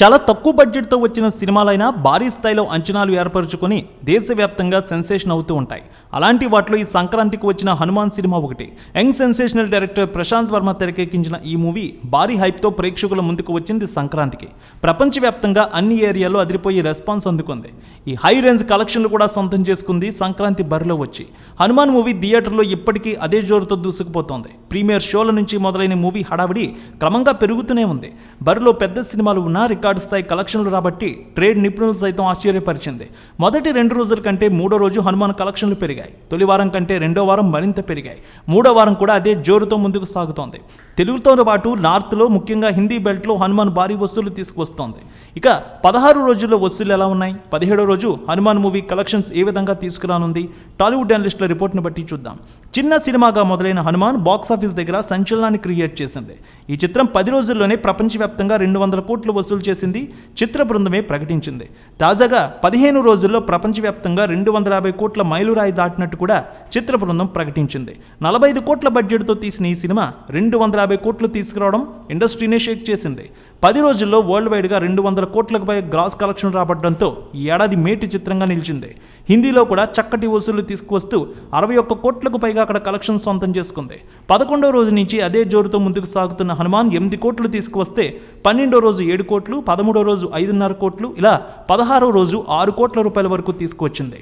చాలా తక్కువ బడ్జెట్తో వచ్చిన సినిమాలైనా భారీ స్థాయిలో అంచనాలు ఏర్పరచుకొని దేశవ్యాప్తంగా సెన్సేషన్ అవుతూ ఉంటాయి. అలాంటి వాటిలో ఈ సంక్రాంతికి వచ్చిన హనుమాన్ సినిమా ఒకటి. Young sensational director Prasanth Varma తెరకెక్కించిన ఈ మూవీ భారీ హైప్తో ప్రేక్షకుల ముందుకు వచ్చింది సంక్రాంతికి. ప్రపంచవ్యాప్తంగా అన్ని ఏరియాల్లో అదిరిపోయి రెస్పాన్స్ అందుకుంది. ఈ హై రేంజ్ కలెక్షన్లు కూడా సొంతం చేసుకుంది సంక్రాంతి బరిలో వచ్చి. హనుమాన్ మూవీ థియేటర్లో ఇప్పటికీ అదే జోరుతో దూసుకుపోతోంది. ప్రీమియర్ షోల నుంచి మొదలైన మూవీ హడావిడి క్రమంగా పెరుగుతూనే ఉంది. బరిలో పెద్ద సినిమాలు ఉన్నా రికార్డు స్థాయి కలెక్షన్లు రాబట్టి ట్రేడ్ నిపుణులు సైతం ఆశ్చర్యపరిచింది. మొదటి రెండు రోజుల కంటే మూడో రోజు హనుమాన్ కలెక్షన్లు పెరిగాయి. తొలి వారం కంటే రెండో వారం మరింత పెరిగాయి. మూడో వారం కూడా అదే జోరుతో ముందుకు సాగుతోంది. తెలుగుతో పాటు నార్త్లో ముఖ్యంగా హిందీ బెల్ట్లో హనుమాన్ భారీ వసూలు తీసుకువస్తోంది. ఇక పదహారు రోజుల్లో వసూలు ఎలా ఉన్నాయి? పదిహేడో రోజు హనుమాన్ మూవీ కలెక్షన్స్ ఏ విధంగా తీసుకురానుంది? టాలీవుడ్ అనలిస్టుల రిపోర్ట్ను బట్టి చూద్దాం. చిన్న సినిమాగా మొదలైన హనుమాన్ బాక్స్ ఆఫీస్ దగ్గర సంచలనాన్ని క్రియేట్ చేసింది. ఈ చిత్రం పది రోజుల్లోనే ప్రపంచవ్యాప్తంగా రెండు వందల కోట్లు వసూలు చేసింది చిత్ర బృందమే ప్రకటించింది. తాజాగా పదిహేను రోజుల్లో ప్రపంచవ్యాప్తంగా రెండు వందల యాభై కోట్ల మైలురాయి దాటినట్టు కూడా చిత్ర బృందం ప్రకటించింది. నలభై ఐదు కోట్ల బడ్జెట్తో తీసిన ఈ సినిమా రెండు వందల యాభై కోట్లు తీసుకురావడం ఇండస్ట్రీనే షేక్ చేసింది. పది రోజుల్లో వరల్డ్ వైడ్గా రెండు వందల కోట్లకు పై గ్రాస్ కలెక్షన్ రాబడడంతో ఈ ఏడాది మేటి చిత్రంగా నిలిచింది. హిందీలో కూడా చక్కటి వసూలు తీసుకువస్తూ అరవై ఒక్క కోట్లకు పైగా అక్కడ కలెక్షన్ సొంతం చేసుకుంది. పదకొండో రోజు నుంచి అదే జోరుతో ముందుకు సాగుతున్న హనుమాన్ ఎనిమిది కోట్లు తీసుకువస్తే పన్నెండో రోజు ఏడు కోట్లు పదమూడో రోజు ఐదున్నర కోట్లు ఇలా పదహారో రోజు ఆరు కోట్ల రూపాయల వరకు తీసుకువచ్చింది.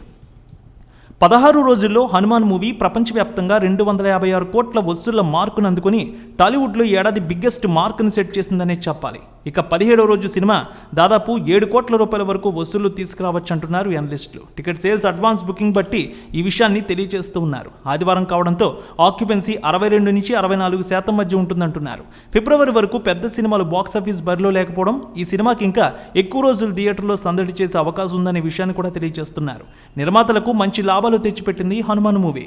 పదహారు రోజుల్లో హనుమాన్ మూవీ ప్రపంచవ్యాప్తంగా రెండు వందల యాభై ఆరు కోట్ల వసూళ్ళ మార్కును అందుకుని టాలీవుడ్లో ఏడాది బిగ్గెస్ట్ మార్కును సెట్ చేసిందనే చెప్పాలి. ఇక పదిహేడో రోజు సినిమా దాదాపు ఏడు కోట్ల రూపాయల వరకు వసూళ్ళు తీసుకురావచ్చు అంటున్నారు అనలిస్టులు టికెట్ సేల్స్ అడ్వాన్స్ బుకింగ్ బట్టి ఈ విషయాన్ని తెలియజేస్తూ ఉన్నారు. ఆదివారం కావడంతో ఆక్యుపెన్సీ అరవై రెండు నుంచి అరవై నాలుగు శాతం మధ్య ఉంటుందంటున్నారు. ఫిబ్రవరి వరకు పెద్ద సినిమాలు బాక్స్ ఆఫీస్ బరిలో లేకపోవడం ఈ సినిమాకి ఇంకా ఎక్కువ రోజులు థియేటర్లో సందడి చేసే అవకాశం ఉందనే విషయాన్ని కూడా తెలియజేస్తున్నారు. నిర్మాతలకు మంచి లాభం లాభాలు తెచ్చిపెట్టింది హనుమాన్ మూవీ.